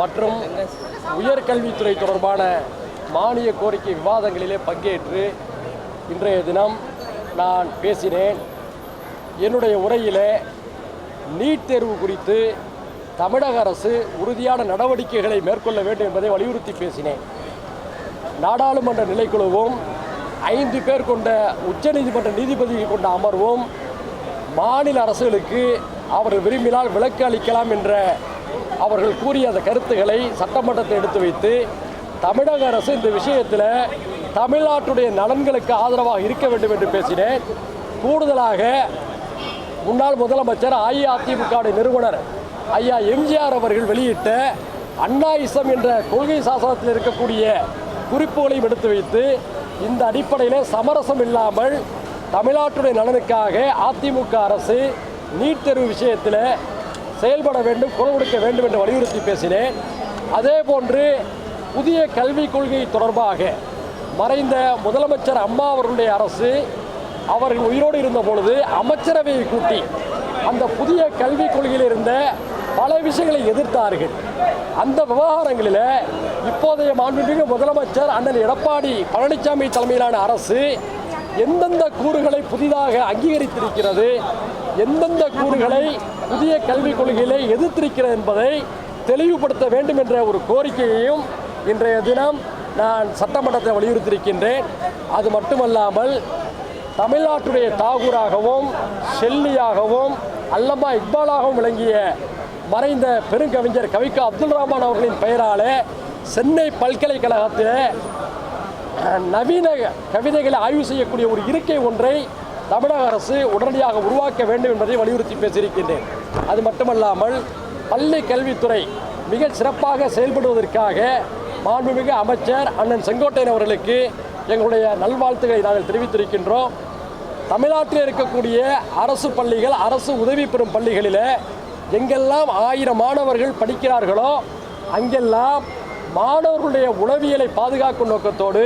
மற்றும் உயர்கல்வித்துறை தொடர்பான மானிய கோரிக்கை விவாதங்களிலே பங்கேற்று இன்றைய தினம் நான் பேசினேன். என்னுடைய உரையிலே நீட் தேர்வு குறித்து தமிழக அரசு உறுதியான நடவடிக்கைகளை மேற்கொள்ள வேண்டும் என்பதை வலியுறுத்தி பேசினேன். நாடாளுமன்ற நிலைக்குழுவும் ஐந்து பேர் கொண்ட உச்சநீதிமன்ற நீதிபதிகள் கொண்ட அமர்வும் மாநில அரசுகளுக்கு அவர் விரும்பினால் விலக்கு அளிக்கலாம் என்ற அவர்கள் கூறிய அந்த கருத்துக்களை சட்டமன்றத்தை எடுத்து வைத்து தமிழக அரசு இந்த விஷயத்தில் தமிழ்நாட்டுடைய நலன்களுக்கு ஆதரவாக இருக்க வேண்டும் என்று பேசினேன். கூடுதலாக முன்னாள் முதலமைச்சர் அஇஅதிமுக நிறுவனர் ஐயா எம்ஜிஆர் அவர்கள் வெளியிட்ட அண்ணாயிசம் என்ற கொள்கை சாசனத்தில் இருக்கக்கூடிய குறிப்புகளையும் எடுத்து வைத்து இந்த அடிப்படையில் சமரசம் இல்லாமல் தமிழ்நாட்டுடைய நலனுக்காக அதிமுக அரசு நீட் தேர்வு விஷயத்தில் செயல்பட வேண்டும் குரல் கொடுக்க வேண்டும் என்று வலியுறுத்தி பேசினேன். அதே போன்று புதிய கல்விக் கொள்கை தொடர்பாக மறைந்த முதலமைச்சர் அம்மா அவர்களுடைய அரசு அவர்கள் உயிரோடு இருந்த பொழுது அமைச்சரவையை கூட்டி அந்த புதிய கல்விக் கொள்கையில் இருந்த பல விஷயங்களை எதிர்த்தார்கள். அந்த விவகாரங்களில் இப்போதைய மாண்புமிகு முதலமைச்சர் அண்ணன் எடப்பாடி பழனிசாமி தலைமையிலான அரசு எந்தெந்த கூறுகளை புதிதாக அங்கீகரித்திருக்கிறது எந்தெந்த கூறுகளை புதிய கல்விக் கொள்கையிலே எதிர்த்திருக்கிறது என்பதை தெளிவுபடுத்த வேண்டும் என்ற ஒரு கோரிக்கையையும் இன்றைய தினம் நான் சட்டமன்றத்தை வலியுறுத்தியிருக்கின்றேன். அது மட்டுமல்லாமல் தமிழ்நாட்டுடைய தாகூராகவும் ஷெல்லியாகவும் அல்லமா இக்பாலாகவும் விளங்கிய மறைந்த பெருங்கவிஞர் கவிக்கா அப்துல் ரஹ்மான் அவர்களின் பெயராலே சென்னை பல்கலைக்கழகத்தில் நவீன கவிதைகளை ஆய்வு செய்யக்கூடிய ஒரு இருக்கை ஒன்றை தமிழக அரசு உடனடியாக உருவாக்க வேண்டும் என்பதை வலியுறுத்தி பேசியிருக்கின்றேன். அது மட்டுமல்லாமல் பள்ளி கல்வித்துறை மிக சிறப்பாக செயல்படுவதற்காக மாண்புமிகு அமைச்சர் அண்ணன் செங்கோட்டையன் அவர்களுக்கு எங்களுடைய நல்வாழ்த்துக்களை நாங்கள் தெரிவித்திருக்கின்றோம். தமிழ்நாட்டில் இருக்கக்கூடிய அரசு பள்ளிகள் அரசு உதவி பெறும் பள்ளிகளில் எங்கெல்லாம் ஆயிரம் மாணவர்கள் படிக்கிறார்களோ அங்கெல்லாம் மாணவர்களுடைய உளவியலை பாதுகாக்கும் நோக்கத்தோடு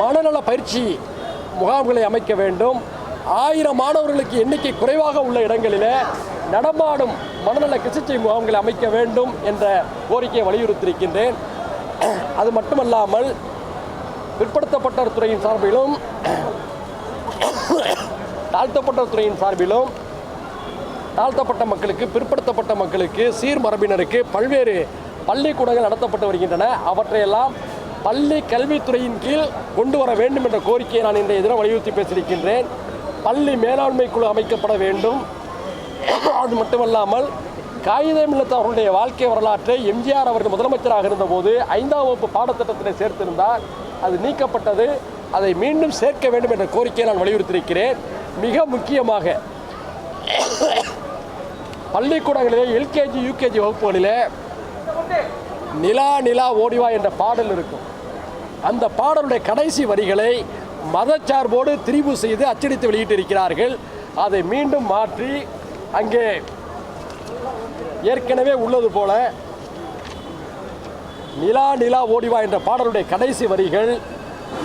மனநல பயிற்சி முகாம்களை அமைக்க வேண்டும். ஆயிரம் மாணவர்களுக்கு எண்ணிக்கை குறைவாக உள்ள இடங்களிலே நடமாடும் மனநல சிகிச்சை முகாம்களை அமைக்க வேண்டும் என்ற கோரிக்கையை வலியுறுத்தியிருக்கின்றேன். அது மட்டுமல்லாமல் பிற்படுத்தப்பட்ட துறையின் சார்பிலும் தாழ்த்தப்பட்ட துறையின் சார்பிலும் தாழ்த்தப்பட்ட மக்களுக்கு பிற்படுத்தப்பட்ட மக்களுக்கு சீர்மரபினருக்கு பல்வேறு பள்ளிக்கூடங்கள் நடத்தப்பட்டு வருகின்றன. அவற்றையெல்லாம் பள்ளி கல்வித்துறையின் கீழ் கொண்டு வர வேண்டும் என்ற கோரிக்கையை நான் இன்றைய தினம் வலியுறுத்தி பேசியிருக்கின்றேன். பள்ளி மேலாண்மை குழு அமைக்கப்பட வேண்டும். அது மட்டுமல்லாமல் காகிதம் இல்லத்த அவருடைய வாழ்க்கை வரலாற்றை எம்ஜிஆர் அவர்கள் முதலமைச்சராக இருந்தபோது ஐந்தாம் வகுப்பு பாடத்திட்டத்தில் சேர்த்திருந்தார். அது நீக்கப்பட்டது. அதை மீண்டும் சேர்க்க வேண்டும் என்ற கோரிக்கையை நான் வலியுறுத்தியிருக்கிறேன். மிக முக்கியமாக பள்ளிக்கூடங்களிலே எல்கேஜி யூகேஜி வகுப்புகளிலே நிலா நிலா ஓடிவா என்ற பாடல் இருக்கும். அந்த பாடலுடைய கடைசி வரிகளை மதச்சார்போடு திரிவு செய்து அச்சடித்து வெளியிட்டிருக்கிறார்கள். அதை மீண்டும் மாற்றி அங்கே ஏற்கனவே உள்ளது போல நிலா நிலா ஓடிவா என்ற பாடலுடைய கடைசி வரிகள்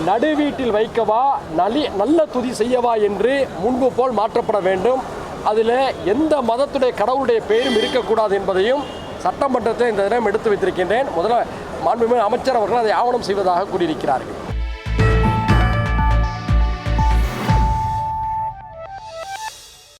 நடுவீட்டில் வைக்கவா நலி நல்ல துதி செய்யவா என்று முன்பு போல் மாற்றப்பட வேண்டும். அதில் எந்த மதத்துடைய கடவுளுடைய பெயரும் இருக்கக்கூடாது என்பதையும் சட்டமன்றத்தை இந்த தினம் எடுத்து வைத்திருக்கின்றேன். முதல்ல மாண்புமிகு அமைச்சர் அவர்கள் அதை ஆவணம் செய்வதாக கூறியிருக்கிறார்கள்.